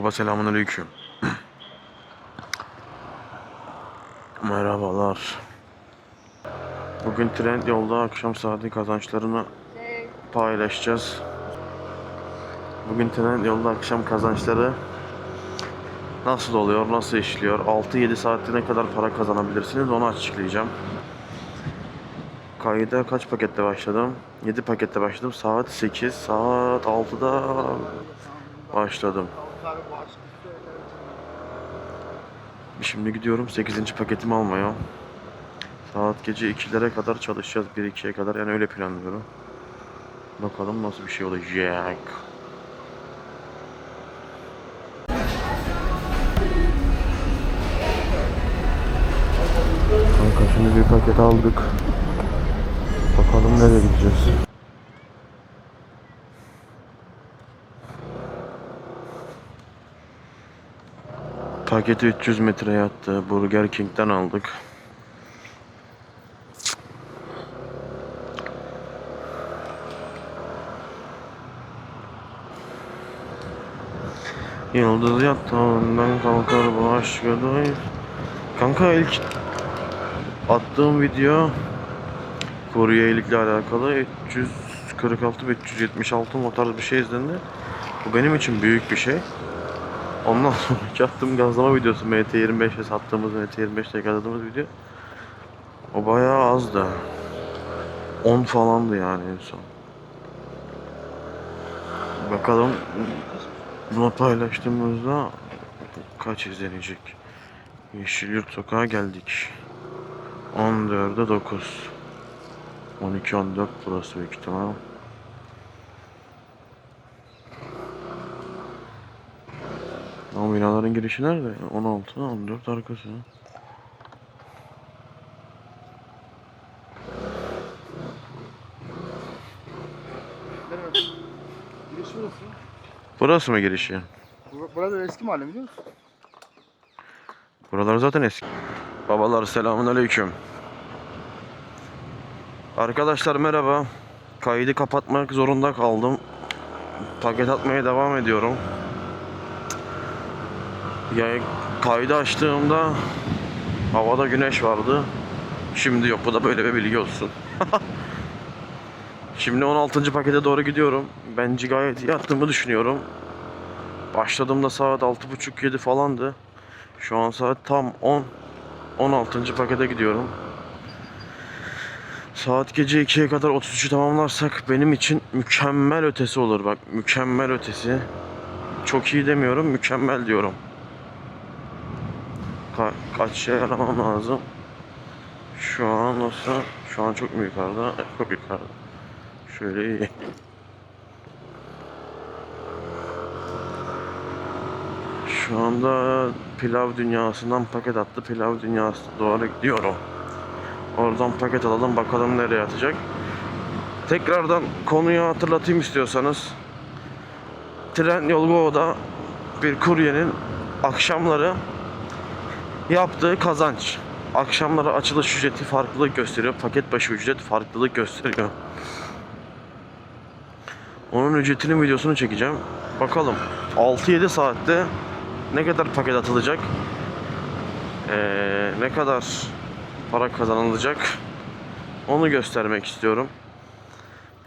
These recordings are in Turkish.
Baba selamünaleyküm. Merhabalar. Bugün tren yolda akşam saati kazançlarını paylaşacağız. Bugün tren yolda akşam kazançları nasıl oluyor, nasıl işliyor, 6-7 saatte ne kadar para kazanabilirsiniz onu açıklayacağım. Kayda kaç pakette başladım? 7 pakette başladım. Saat 8, saat 6'da başladım. Şimdi gidiyorum 8. paketimi almaya. Saat gece 2'lere kadar çalışacağız. 1-2'ye kadar yani öyle planlıyorum. Bakalım nasıl bir şey olacak. Kanka şimdi bir paket aldık. Bakalım nereye gideceğiz. Paketi 300 metre yattı. Burger King'den aldık. Yıldız yatağından kalkar bu aşk doyur. Kanka ilk attığım video kuryelikle alakalı 346 ve 376 o tarz bir şey izlendi. Bu benim için büyük bir şey. Ondan sonraki attığım gazlama videosu MT25'e sattığımız MT25'te gazladığımız video o bayağı azdı. 10 falandı yani en son. Bakalım bunu paylaştığımızda kaç izlenecek. Yeşilyurt Sokağa geldik. 14'e 9. 12 14 burası büyük ihtimal. Ama binaların girişi nerede? 16, 14 arkası. Giriş burası. Burası mı girişi? Bur- Burada eski mahalle biliyor musun? Buralar zaten eski. Babalar selamun aleyküm. Arkadaşlar merhaba. Kaydı kapatmak zorunda kaldım. Paket atmaya devam ediyorum. Yani kaydı açtığımda havada güneş vardı. Şimdi yok. Bu da böyle bir bilgi olsun. Şimdi 16. pakete doğru gidiyorum. Bence gayet iyi attığımı düşünüyorum. Başladığımda saat 6.30-7 falandı. Şu an saat tam 10. 16. pakete gidiyorum. Saat gece 2'ye kadar 33'ü tamamlarsak benim için mükemmel ötesi olur bak. Mükemmel ötesi. Çok iyi demiyorum, mükemmel diyorum. Ka- kaç şey aramam lazım. Şu an olsa, şu an çok mu yukarıda? Çok yukarıda. Şöyle iyi. Şu anda pilav dünyasından paket attı. Pilav dünyasına doğru gidiyorum. Oradan paket alalım bakalım nereye atacak. Tekrardan konuyu hatırlatayım istiyorsanız. Tren Yol Go'da bir kuryenin akşamları yaptığı kazanç. Akşamları açılış ücreti farklılık gösteriyor. Paket başı ücret farklılık gösteriyor. Onun ücretinin videosunu çekeceğim. Bakalım 6-7 saatte ne kadar paket atılacak? Ee, ne kadar para kazanılacak? Onu göstermek istiyorum.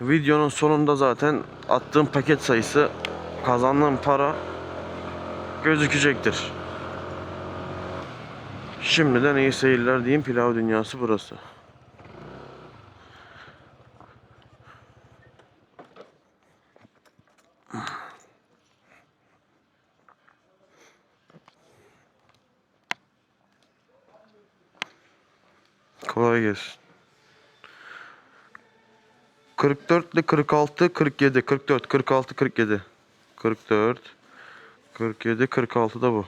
Videonun sonunda zaten attığım paket sayısı, kazandığım para gözükecektir. Şimdiden iyi seyirler diyeyim. Pilav dünyası burası. Kolay gelsin. 44 ile 46, 47, 44, 46, 47. 44, 47, 46 da bu.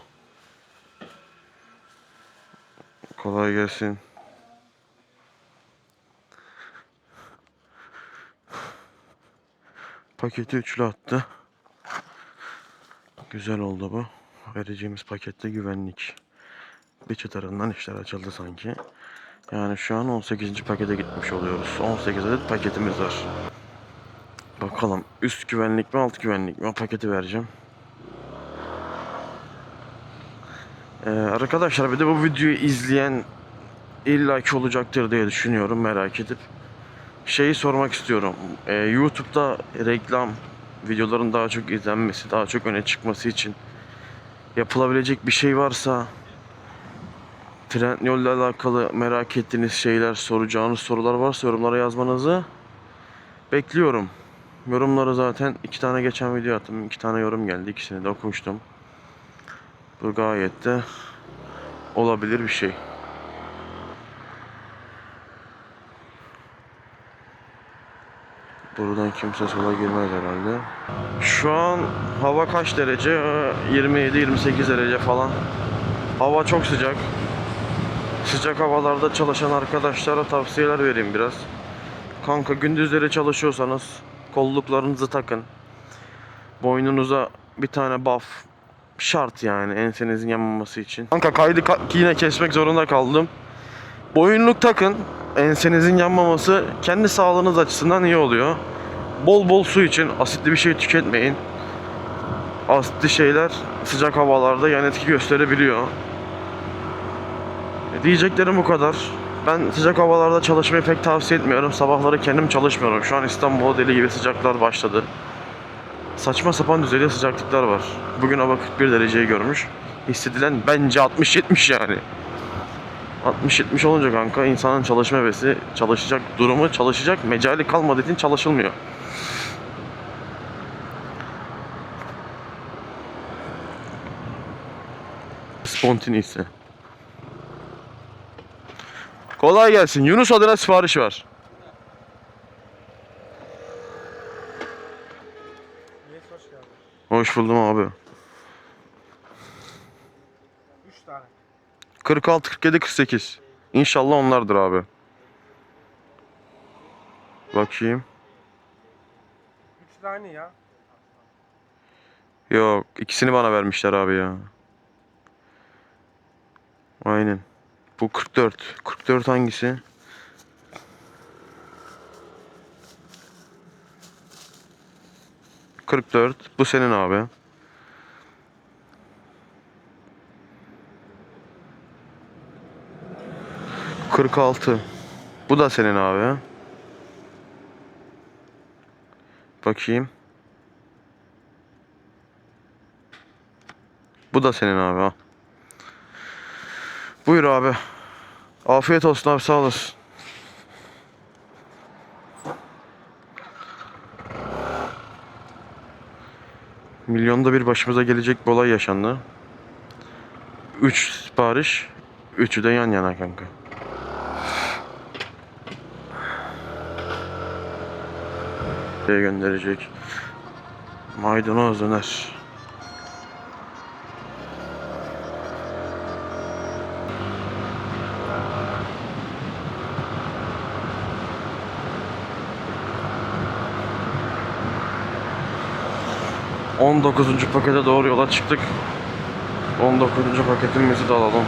Kolay gelsin. Paketi üçlü attı. Güzel oldu bu. Vereceğimiz pakette güvenlik. Bir tarafından işler açıldı sanki. Yani şu an 18. pakete gitmiş oluyoruz. 18 adet paketimiz var. Bakalım üst güvenlik mi alt güvenlik mi paketi vereceğim. Ee, arkadaşlar bir de bu videoyu izleyen illaki olacaktır diye düşünüyorum merak edip. Şeyi sormak istiyorum. Ee, YouTube'da reklam videoların daha çok izlenmesi, daha çok öne çıkması için yapılabilecek bir şey varsa Trendyol ile alakalı merak ettiğiniz şeyler, soracağınız sorular varsa yorumlara yazmanızı bekliyorum. Yorumları zaten iki tane geçen video attım. iki tane yorum geldi. İkisini de okumuştum. Bu gayet de olabilir bir şey. Buradan kimse sola girmez herhalde. Şu an hava kaç derece? Ee, 27-28 derece falan. Hava çok sıcak. Sıcak havalarda çalışan arkadaşlara tavsiyeler vereyim biraz. Kanka gündüzleri çalışıyorsanız kolluklarınızı takın. Boynunuza bir tane buff şart yani ensenizin yanmaması için. Kanka kaydı ka- yine kesmek zorunda kaldım. Boyunluk takın. Ensenizin yanmaması kendi sağlığınız açısından iyi oluyor. Bol bol su için asitli bir şey tüketmeyin. Asitli şeyler sıcak havalarda yan etki gösterebiliyor. E, Diyeceklerim bu kadar. Ben sıcak havalarda çalışmayı pek tavsiye etmiyorum. Sabahları kendim çalışmıyorum. Şu an İstanbul'da deli gibi sıcaklar başladı. Saçma sapan düzeyde sıcaklıklar var. Bugün hava 41 dereceyi görmüş. Hissedilen bence 60-70 yani. 60-70 olunca kanka insanın çalışma hevesi, çalışacak durumu, çalışacak mecali kalmadığı için çalışılmıyor. Spontini ise. Kolay gelsin. Yunus adına sipariş var. Hoş buldum abi. 3 tane. 46, 47, 48. İnşallah onlardır abi. Bakayım. 3 tane ya. Yok, ikisini bana vermişler abi ya. Aynen. Bu 44. 44 hangisi? ...44. Bu senin abi. Kırk altı. Bu da senin abi. Bakayım. Bu da senin abi. Buyur abi. Afiyet olsun abi sağ olasın. Milyonda bir başımıza gelecek bir olay yaşandı. 3 sipariş, üçü de yan yana kanka. Buraya gönderecek. Maydanoz döner. On dokuzuncu pakete doğru yola çıktık. 19. paketimizi de alalım.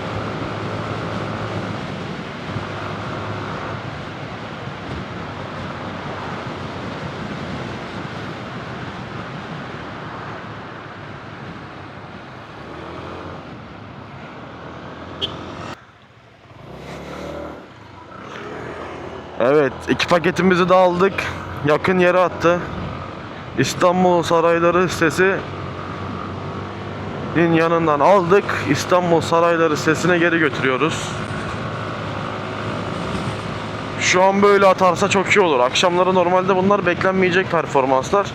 Evet, iki paketimizi de aldık. Yakın yere attı. İstanbul Sarayları sitesi yanından aldık. İstanbul Sarayları sitesine geri götürüyoruz. Şu an böyle atarsa çok iyi olur. Akşamları normalde bunlar beklenmeyecek performanslar.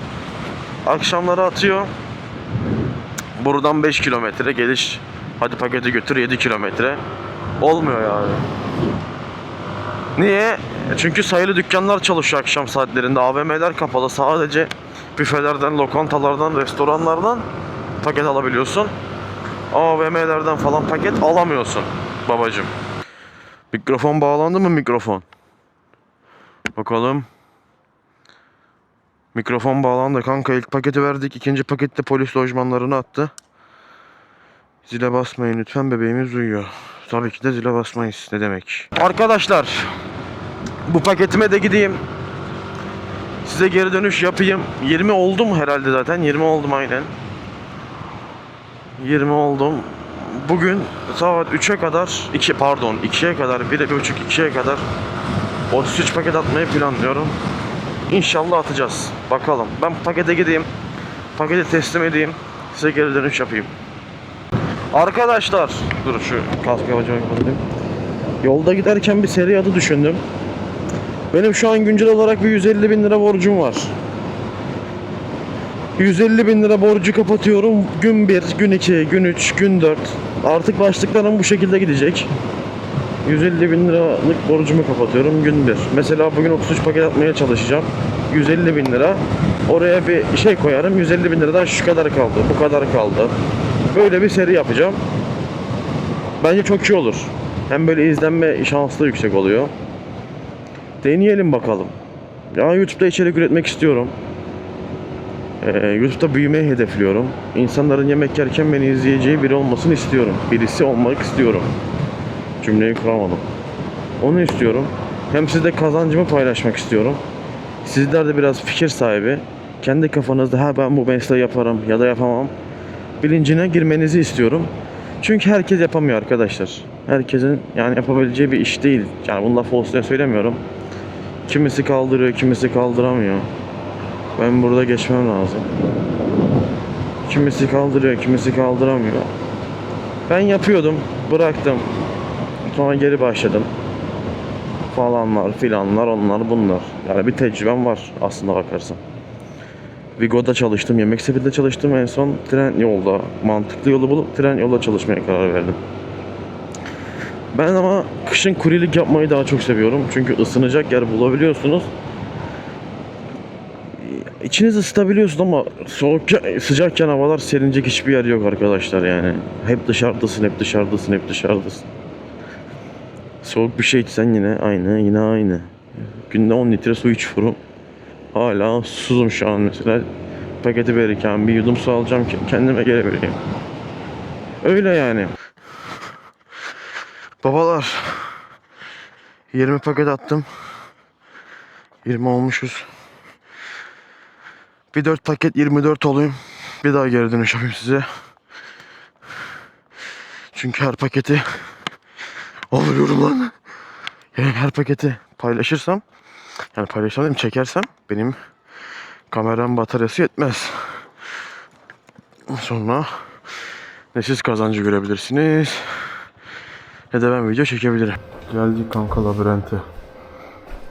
Akşamları atıyor. Buradan 5 kilometre geliş. Hadi paketi götür 7 kilometre. Olmuyor yani. Niye? Çünkü sayılı dükkanlar çalışıyor akşam saatlerinde. AVM'ler kapalı. Sadece büfelerden, lokantalardan, restoranlardan paket alabiliyorsun. AVM'lerden falan paket alamıyorsun babacım. Mikrofon bağlandı mı mikrofon? Bakalım. Mikrofon bağlandı kanka ilk paketi verdik. ikinci pakette polis lojmanlarını attı. Zile basmayın lütfen bebeğimiz uyuyor. Tabii ki de zile basmayız ne demek. Arkadaşlar bu paketime de gideyim. Size geri dönüş yapayım. 20 oldum herhalde zaten. 20 oldum aynen. 20 oldum. bugün saat 3'e kadar 2 pardon 2'ye kadar 1'e 1.30 2'ye kadar 33 paket atmayı planlıyorum. İnşallah atacağız. Bakalım. Ben pakete gideyim. Paketi teslim edeyim. Size geri dönüş yapayım. Arkadaşlar. Dur şu kask yapacağım yapayım. Yolda giderken bir seri adı düşündüm. Benim şu an güncel olarak bir 150 bin lira borcum var. 150 bin lira borcu kapatıyorum. Gün 1, gün 2, gün 3, gün 4. Artık başlıklarım bu şekilde gidecek. 150 bin liralık borcumu kapatıyorum gün 1. Mesela bugün 33 paket atmaya çalışacağım. 150 bin lira. Oraya bir şey koyarım. 150 bin liradan şu kadar kaldı, bu kadar kaldı. Böyle bir seri yapacağım. Bence çok iyi olur. Hem böyle izlenme şansı da yüksek oluyor. Deneyelim bakalım. Ya YouTube'da içerik üretmek istiyorum. Ee, YouTube'da büyümeyi hedefliyorum. İnsanların yemek yerken beni izleyeceği biri olmasını istiyorum. Birisi olmak istiyorum. Cümleyi kuramadım. Onu istiyorum. Hem sizde kazancımı paylaşmak istiyorum. Sizler de biraz fikir sahibi. Kendi kafanızda ha ben bu mesleği yaparım ya da yapamam. Bilincine girmenizi istiyorum. Çünkü herkes yapamıyor arkadaşlar. Herkesin yani yapabileceği bir iş değil. Yani bunu laf olsun diye söylemiyorum. Kimisi kaldırıyor, kimisi kaldıramıyor. Ben burada geçmem lazım. Kimisi kaldırıyor, kimisi kaldıramıyor. Ben yapıyordum, bıraktım. Sonra geri başladım. Falanlar, filanlar, onlar, bunlar. Yani bir tecrübem var aslında bakarsan. Vigo'da çalıştım, yemek sepetinde çalıştım. En son tren yolda, mantıklı yolu bulup tren yolda çalışmaya karar verdim. Ben ama kışın kuryelik yapmayı daha çok seviyorum. Çünkü ısınacak yer bulabiliyorsunuz. İçinizi ısıtabiliyorsun ama soğuk sıcakken havalar serinecek hiçbir yer yok arkadaşlar yani. Hep dışarıdasın, hep dışarıdasın, hep dışarıdasın. Soğuk bir şey içsen yine aynı, yine aynı. Günde 10 litre su içiyorum. Hala susuzum şu an mesela. Paketi verirken bir yudum su alacağım ki kendime gelebileyim. Öyle yani. Babalar. 20 paket attım. 20 olmuşuz. Bir 4 paket 24 olayım. Bir daha geri dönüş yapayım size. Çünkü her paketi alıyorum lan. Yani her paketi paylaşırsam yani paylaşsam dedim çekersem benim kameram bataryası yetmez. Sonra ne siz kazancı görebilirsiniz ne de ben video çekebilirim. Geldik kanka labirente.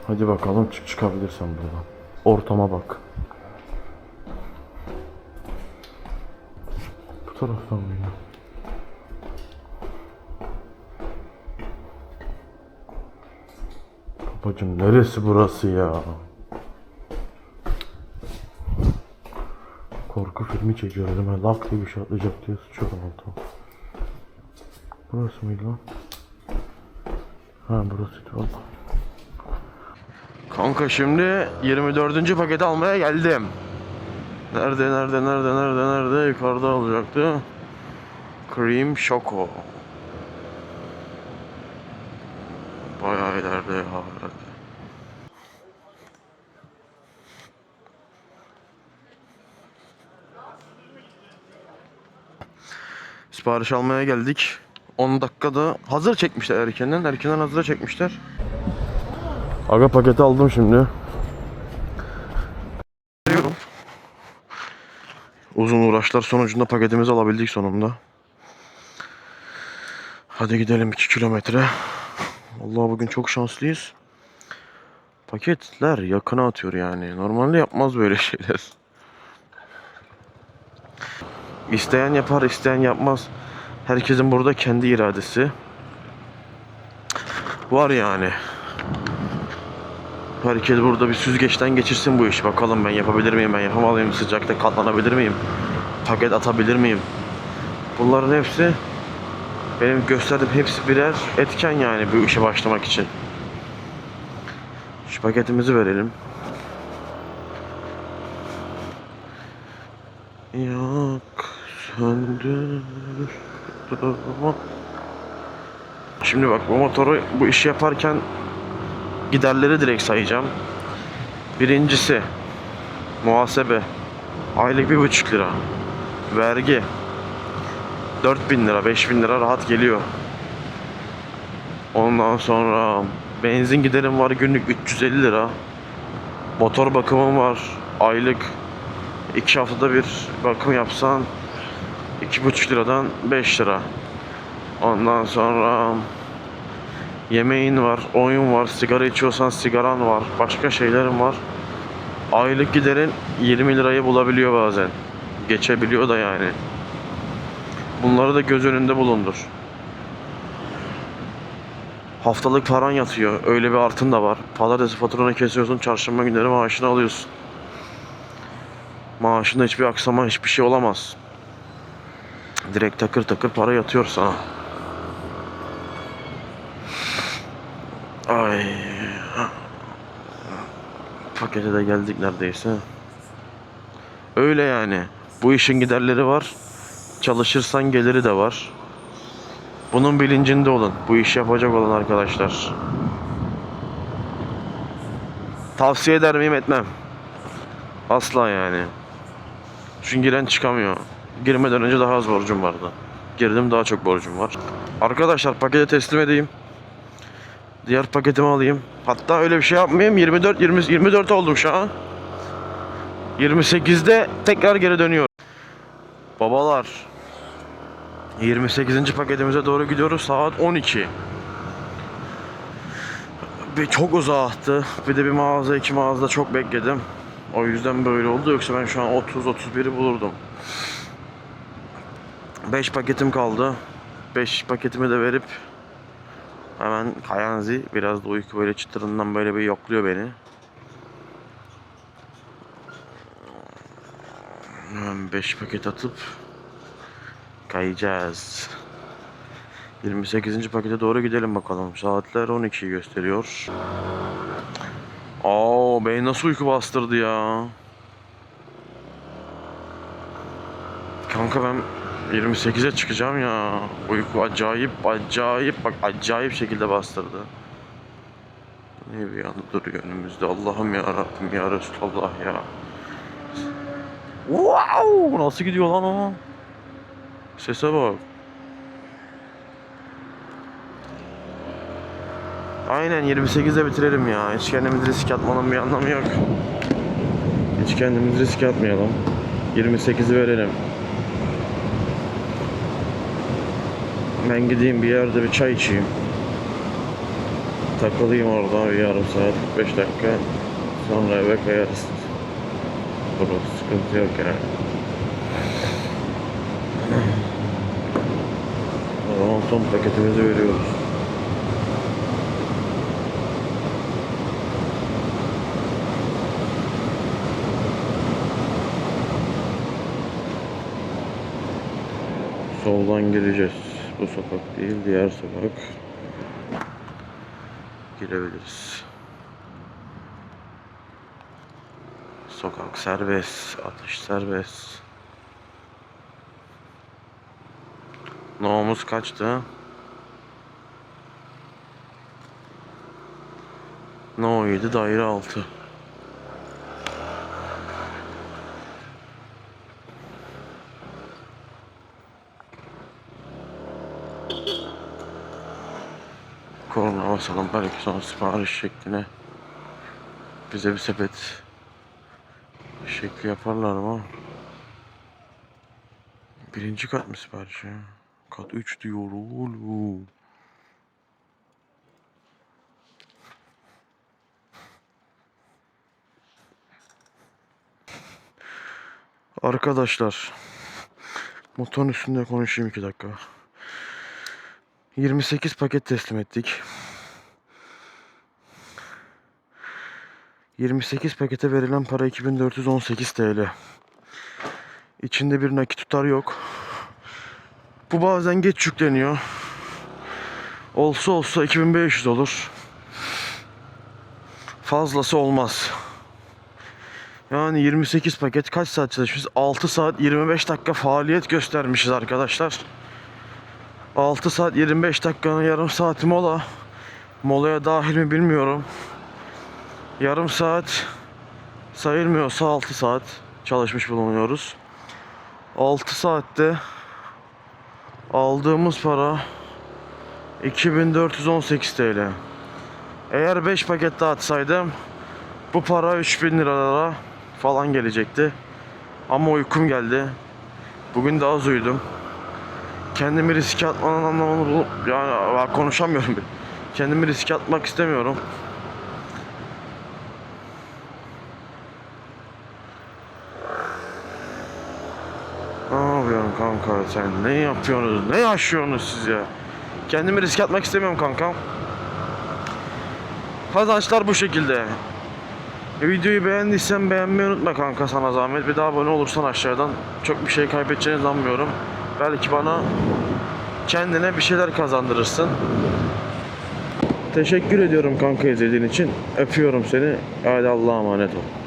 Hadi bakalım çık çıkabilirsen buradan. Ortama bak. Bu taraftan mı ya? Babacım neresi burası ya? Korku filmi çekiyoruz hemen lak diye bir şey atlayacak diye sıçıyorum altıma. Burası mıydı lan? Ha burasıydı valla. Kanka şimdi 24. paketi almaya geldim. Nerede nerede nerede nerede nerede yukarıda olacaktı. Cream Choco. Bayağı ileride ya. Sipariş almaya geldik. 10 dakikada hazır çekmişler erkenden. Erkenden hazır çekmişler. Aga paketi aldım şimdi. Uzun uğraşlar sonucunda paketimizi alabildik sonunda. Hadi gidelim 2 kilometre. Vallahi bugün çok şanslıyız. Paketler yakına atıyor yani. Normalde yapmaz böyle şeyler. İsteyen yapar, isteyen yapmaz. Herkesin burada kendi iradesi var yani. Herkes burada bir süzgeçten geçirsin bu işi. Bakalım ben yapabilir miyim, ben yapamalıyım, sıcakta katlanabilir miyim, paket atabilir miyim? Bunların hepsi benim gösterdiğim hepsi birer etken yani bu işe başlamak için. Şu paketimizi verelim. Şimdi bak bu motoru bu işi yaparken giderleri direkt sayacağım. Birincisi muhasebe aylık bir buçuk lira. Vergi 4000 lira 5000 lira rahat geliyor. Ondan sonra benzin giderim var günlük 350 lira. Motor bakımım var aylık 2 haftada bir bakım yapsan 2,5 liradan 5 lira. Ondan sonra yemeğin var, oyun var, sigara içiyorsan sigaran var, başka şeylerin var. Aylık giderin 20 lirayı bulabiliyor bazen. Geçebiliyor da yani. Bunları da göz önünde bulundur. Haftalık paran yatıyor. Öyle bir artın da var. Pazartesi faturanı kesiyorsun. Çarşamba günleri maaşını alıyorsun. Maaşında hiçbir aksama, hiçbir şey olamaz. Direkt takır takır para yatıyor sana. Ay. Pakete de geldik neredeyse. Öyle yani. Bu işin giderleri var. Çalışırsan geliri de var. Bunun bilincinde olun. Bu iş yapacak olan arkadaşlar. Tavsiye eder miyim etmem. Asla yani. Çünkü giren çıkamıyor. Girmeden önce daha az borcum vardı. Girdim daha çok borcum var. Arkadaşlar paketi teslim edeyim. Diğer paketimi alayım. Hatta öyle bir şey yapmayayım. 24 20 24 oldum şu an. 28'de tekrar geri dönüyorum. Babalar. 28. paketimize doğru gidiyoruz. Saat 12. Bir çok uzaktı. Bir de bir mağaza, iki mağazada çok bekledim. O yüzden böyle oldu. Yoksa ben şu an 30-31'i bulurdum. 5 paketim kaldı. 5 paketimi de verip hemen Kayanzi biraz da uyku böyle çıtırından böyle bir yokluyor beni. Hemen 5 paket atıp kayacağız. 28. pakete doğru gidelim bakalım. Saatler 12'yi gösteriyor. Aa, beni nasıl uyku bastırdı ya. Kanka ben 28'e çıkacağım ya. Uyku acayip acayip bak acayip şekilde bastırdı. Ne bir anda duruyor önümüzde. Allah'ım ya Rabbim ya Resulallah ya. Wow! Nasıl gidiyor lan o? Sese bak. Aynen 28'de bitirelim ya. Hiç kendimizi risk atmanın bir anlamı yok. Hiç kendimizi risk atmayalım. 28'i verelim. Ben gideyim bir yerde bir çay içeyim. Takılayım orada bir yarım saat, 45 dakika. Sonra eve kayarız. Burası sıkıntı yok yani. O zaman son paketimizi veriyoruz. Soldan gireceğiz. Bu sokak değil, diğer sokak. Girebiliriz. Sokak serbest, atış serbest. No'muz kaçtı? No 7 daire 6. basalım belki sonra sipariş şekline bize bir sepet şekli yaparlar mı? Birinci kat mı sipariş ya? Kat 3 diyor oğlum. Arkadaşlar motorun üstünde konuşayım 2 dakika. 28 paket teslim ettik. 28 pakete verilen para 2418 TL. İçinde bir nakit tutar yok. Bu bazen geç yükleniyor. Olsa olsa 2500 olur. Fazlası olmaz. Yani 28 paket kaç saat çalışmışız? 6 saat 25 dakika faaliyet göstermişiz arkadaşlar. 6 saat 25 dakikanın yarım saati mola. Molaya dahil mi bilmiyorum. Yarım saat sayılmıyorsa 6 saat çalışmış bulunuyoruz. 6 saatte Aldığımız para 2418 TL. Eğer 5 paket daha atsaydım bu para 3000 liralara falan gelecekti. Ama uykum geldi. Bugün daha az uyudum. Kendimi riske atmanın anlamını bulup yani konuşamıyorum bile. Kendimi riske atmak istemiyorum. Ne yapıyorsun kanka sen? Ne yapıyorsunuz? Ne yaşıyorsunuz siz ya? Kendimi riske atmak istemiyorum kanka. Kazançlar bu şekilde. Videoyu beğendiysen beğenmeyi unutma kanka sana zahmet. Bir daha abone olursan aşağıdan çok bir şey kaybedeceğini sanmıyorum. Belki bana kendine bir şeyler kazandırırsın. Teşekkür ediyorum kanka izlediğin için. Öpüyorum seni. Hadi Allah'a emanet ol.